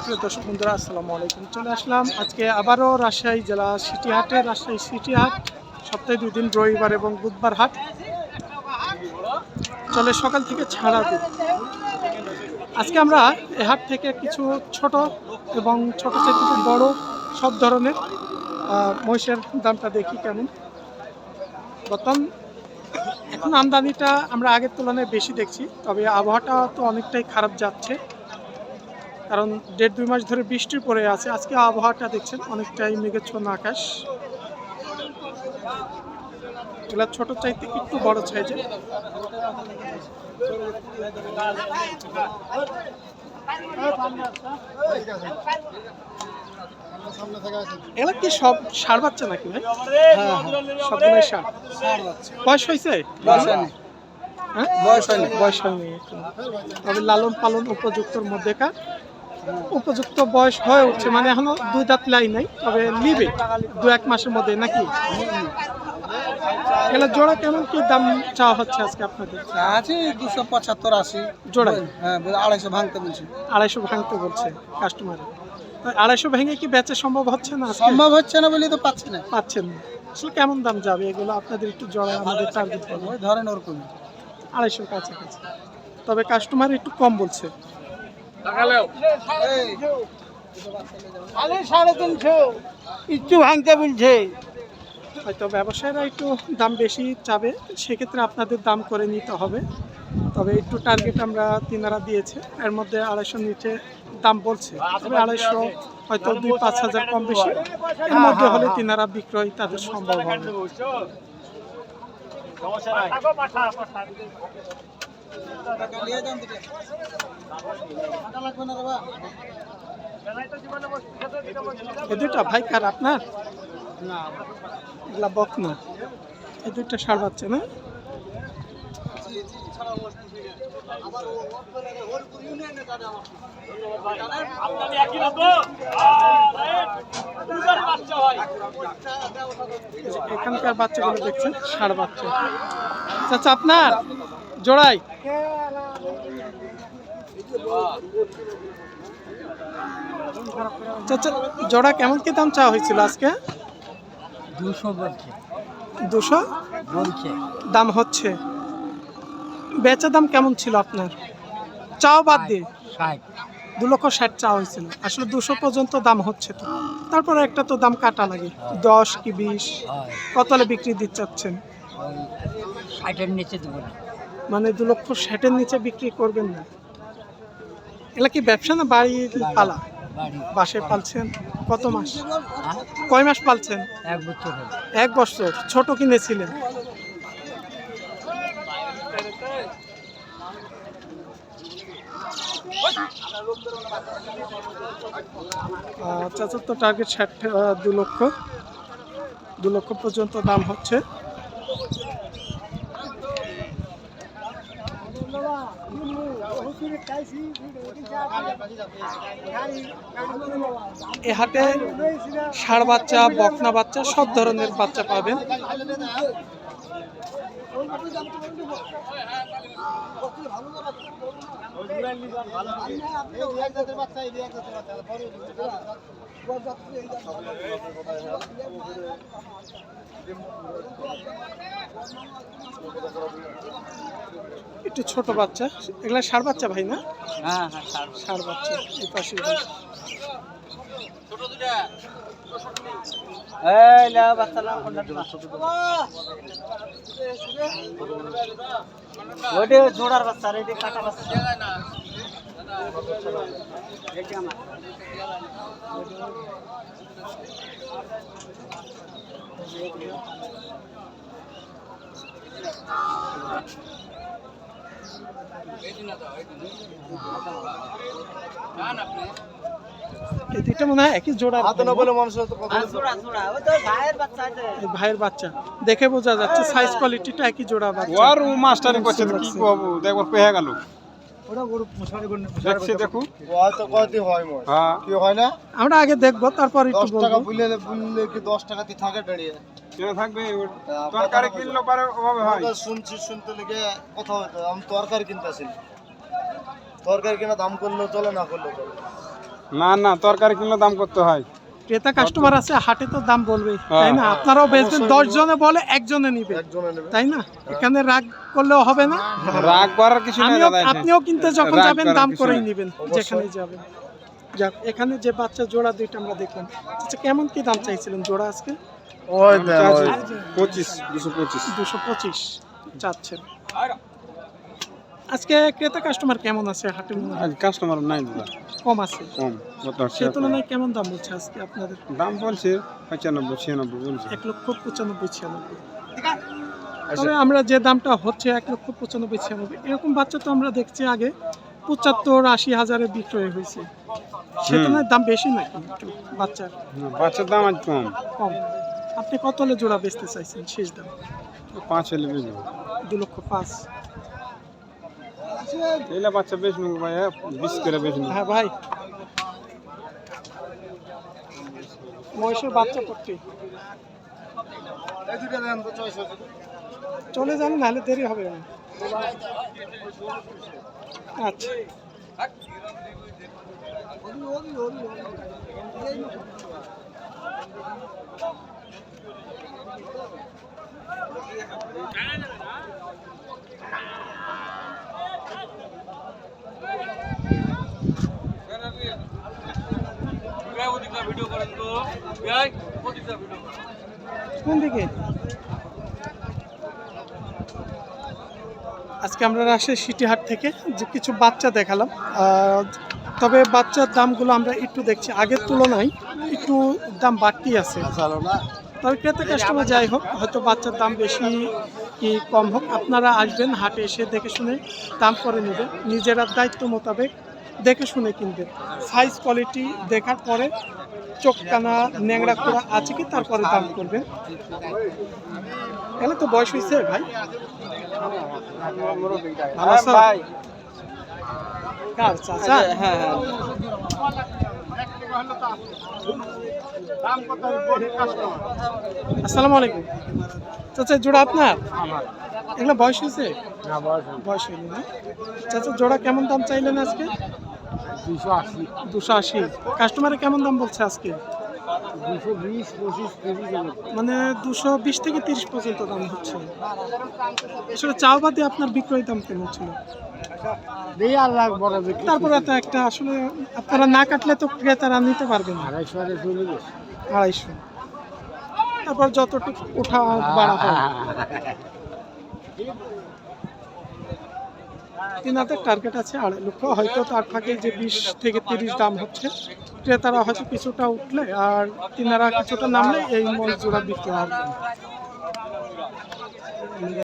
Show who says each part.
Speaker 1: সুপ্রিয় দর্শক বন্ধুরা, আসসালামু আলাইকুম। চলে আসলাম আজকে আবারও রাজশাহী জেলা সিটি হাটে রাজশাহী সিটি হাট, সপ্তাহে দুই দিন রবিবার এবং বুধবার হাট। চলে সকাল থেকে ছাড়া দিন। আজকে আমরা এ হাট থেকে কিছু ছোট এবং ছোট থেকে কিছু বড় সব ধরনের মহিষের দামটা দেখি কেমন। বর্তমান এখন আমদানিটা আমরা আগের তুলনায় বেশি দেখছি, তবে আবহাওয়াটা তো অনেকটাই খারাপ যাচ্ছে। কারণ দেড় দুই মাস ধরে বৃষ্টি পড়ে আছে। আজকে আবহাওয়াটা দেখছেন অনেকটাই মেঘেচ্ছন্ন আকাশ। এগুলা ছোট চাইতে একটু বড় সাইজে। এগুলা কি সব সার বাচ্চা নাকি ভাই?
Speaker 2: হ্যাঁ,
Speaker 1: সবগুলাই সার। বয়স হয়েছে? হ্যাঁ?
Speaker 2: বয়স হয়নি।
Speaker 1: বয়স হয়নি। তবে লালন পালন উপযুক্তর মধ্যেকার। উপযুক্ত বয়স হয়ে উঠছে মানে এখনও দুই দাঁত লাই নাই তবে নিবে দু এক মাসের মধ্যে নাকি? এগুলো জোড়া কেমন কি দাম চাওয়া হচ্ছে আজকে আপনাদের?
Speaker 2: আছে দুশো পঁচাত্তর আশি।
Speaker 1: জোড়া?
Speaker 2: হ্যাঁ আড়াইশো ভাঙতে বলছি।
Speaker 1: আড়াইশো ভাঙতে বলছে কাস্টমার আড়াইশো ভেঙে কি বেচা সম্ভব হচ্ছে না
Speaker 2: সম্ভব হচ্ছে না বলে তো পাচ্ছি না।
Speaker 1: পাচ্ছেন না। আসলে কেমন দাম যাবে এগুলো? আপনাদের একটু জড়া আমাদের টার্গেট করব
Speaker 2: ধরেন ওরকমই।
Speaker 1: আড়াইশোর কাছাকাছি। তবে কাস্টমার একটু কম বলছে।
Speaker 2: সাড়ে তিনশো। একটু ভাঙতে বলছে।
Speaker 1: হয়তো ব্যবসায়ীরা একটু দাম বেশি চাবে সেক্ষেত্রে আপনাদের দাম করে নিতে হবে। তবে একটু টার্গেট আমরা তিনারা দিয়েছে এর মধ্যে আড়াইশো নিচে দাম বলছে। তবে আড়াইশো হয়তো দুই পাঁচ হাজার কম বেশি। এর মধ্যে হলে তিনারা বিক্রয় তাদের সম্ভব হবে। এ দুটা ভাই কার, আপনার? এগুলা বক না। এই দুইটা সার বাচ্চা, না? এখানকার বাচ্চাগুলো দেখছেন ষাড় বাচ্চা। আচ্ছা আপনার? জোড়াই। চাচা জোড়া কেমন কি দাম চাওয়া হয়েছিল আজকে?
Speaker 2: দুশো বলছে।
Speaker 1: দুশো?
Speaker 2: বলছে।
Speaker 1: দাম হচ্ছে। বেচা দাম কেমন ছিল আপনার? চাও বাদ দিয়ে
Speaker 2: ষাট।
Speaker 1: দু লক্ষ ষাট চাওয়া হয়েছিল। আসলে দুশো পর্যন্ত দাম হচ্ছে তো। তারপরে একটা তো দাম কাটা লাগে। দশ কি বিশ? কতলে বিক্রি দিতে চাচ্ছেন?
Speaker 2: ষাটের নিচে দেবো
Speaker 1: মানে দু লক্ষ ষাটের নিচে বিক্রি করবেন না। এগুলা কি ব্যবসা না বাড়ির পালা? বাসে পালছেন? কত মাস?
Speaker 2: হ্যাঁ?
Speaker 1: কয় মাস পালছেন?
Speaker 2: এক বছর
Speaker 1: এক বছর। ছোট কিনেছিলেন? চাচার তো টার্গেট ষাট দু লক্ষ। দু লক্ষ পর্যন্ত দাম হচ্ছে। এ হাটে ষাড় বাচ্চা বকনা বাচ্চা সব ধরনের বাচ্চা পাবেন। একটু ছোট বাচ্চা। এগুলা ষাড় বাচ্চা ভাই না?
Speaker 2: হ্যাঁ হ্যাঁ
Speaker 1: ষাড় বাচ্চা। এই পাশে
Speaker 2: জোড়ার বাচ্চা কাটা বাচ্চা। আমার।
Speaker 1: এই দুইটা মনে হয় একই জোড়া
Speaker 2: জোড়া জোড়া ওই ভাইয়ের বাচ্চা
Speaker 1: দেখে বোঝা যাচ্ছে সাইজ কোয়ালিটিটা একই জোড়া বাচ্চা।
Speaker 3: ওর ও মাস্টারি করছে কি দেখবার পেয়ে গেল। দেখছে দেখু।
Speaker 4: হয়তো কয়টি হয় মোর
Speaker 3: হ্যাঁ।
Speaker 4: কি হয় না?
Speaker 1: আমরা আগে দেখব তারপর একটু
Speaker 4: দশ টাকা বুঝলে বুঝলে কি দশ টাকাতে থাকে দাঁড়িয়ে
Speaker 3: থাকবে তরকারি কিনলো পারে ওভাবে হয়।
Speaker 4: শুনছি শুনতে লেগে কথা হতো আমি তরকারি কিনতে আসিনি। তরকারি কিনা দাম করলেও চলে না করলেও চলে?
Speaker 3: না না তরকারি কিনলে দাম করতে হয়।
Speaker 1: ক্রেতা কাস্টমার আছে হাটে তো দাম বলবেই
Speaker 3: হ্যাঁ।
Speaker 1: তাই না? আপনারাও বেচবেন দশ জনে বলে একজনে নিবে
Speaker 4: নেবে।
Speaker 1: তাই না? এখানে রাগ করলেও হবে না।
Speaker 3: রাগ করার কিছু নেই
Speaker 1: আমিও আপনিও কিনতে যখন যাবেন দাম করেই। নেবেন যেখানে যাবেন। যাক এখানে যে বাচ্চা জোড়া দুইটা আমরা দেখলাম আচ্ছা কেমন কি দাম চাইছিলেন জোড়া আজকে?
Speaker 3: পঁচিশ দুশো পঁচিশ।
Speaker 1: দুশো পঁচিশ চাচ্ছেন। আজকে ক্রেতা কাস্টমার কেমন আছে? হাটে?
Speaker 3: আজ কাস্টমার নাই দাদা।
Speaker 1: কম আছে?
Speaker 3: কম
Speaker 1: সেই তুলনায় কেমন দাম বলছে আজকে আপনাদের?
Speaker 3: দাম বলছে পঁচানব্বই ছিয়ানব্বই বলছে।
Speaker 1: এক লক্ষ পঁচানব্বই ছিয়ানব্বই। তবে আমরা যে দামটা হচ্ছে এক লক্ষ পঁচানব্বই ছিয়ানব্বই এরকম বাচ্চা তো আমরা দেখছি আগে পঁচাত্তর আশি হাজারে বিক্রয় হয়েছে। সে। তুলনায় দাম বেশি নাকি একটু বাচ্চার?
Speaker 3: বাচ্চার দাম আজ কম।
Speaker 1: কম। আপনি কত হলে জোড়া বেচতে চাইছেন শেষ দাম?
Speaker 3: পাঁচ হলে বেশি
Speaker 1: দু লক্ষ পাঁচ।
Speaker 3: এইলা বাচ্চা বেশ নেব ভাই হ্যাঁ, বিশ করে বেশ নেব
Speaker 1: হ্যাঁ ভাই। মহেশের বাচ্চা করতে। চলে যান নাহলে দেরি হবে আচ্ছা। আজকে আমরা রাজশাহী সিটিহাট থেকে। যে কিছু বাচ্চা দেখালাম। তবে বাচ্চার দামগুলো আমরা একটু দেখছি। আগের তুলনায় একটু দাম বাড়তি আছে। তবে ক্রেতা কাস্টমার যাই হোক, হয়তো বাচ্চার দাম বেশি কি কম হোক, আপনারা আসবেন হাটে এসে দেখে শুনে দাম করে নেবেন। নিজেরা দায়িত্ব মোতাবেক দেখে শুনে কিনবেন সাইজ কোয়ালিটি দেখার পরে চোখ কানা ন্যাংরা করা আছে কি? তারপরে দাম করবেন। এখানে তো বয়স হয়েছে ভাই। কার চাচা?
Speaker 2: হ্যাঁ হ্যাঁ।
Speaker 1: আসসালামু আলাইকুম। চাচা জোড়া আপনার? এগুলো বয়স হয়েছে? বয়স হয়নি। না? চাচা জোড়া কেমন দাম চাইলেন আজকে?
Speaker 4: দুশো আশি।
Speaker 1: দুশো আশি। কাস্টমারে কেমন দাম বলছে আজকে? মানে দুশো বিশ থেকে তিরিশ পর্যন্ত দাম হচ্ছে। আসলে চাও বাদে আপনার বিক্রয় দাম কেমন ছিল? তারপরে তো একটা আসলে আপনারা না কাটলে তো ক্রেতারা নিতে পারবে না।
Speaker 4: আড়াইশো
Speaker 1: আড়াইশো। তারপর যতটুকু ওঠা বাড়া হয়। তিনাদের টার্গেট আছে আড়াই লক্ষ। হয়তো তার ফাঁকে যে বিশ থেকে তিরিশ দাম হচ্ছে, ক্রেতারা হয়তো কিছুটা উঠলে আর তিনারা কিছুটা নামলে এই মল জোড়া বিক্রি হবে।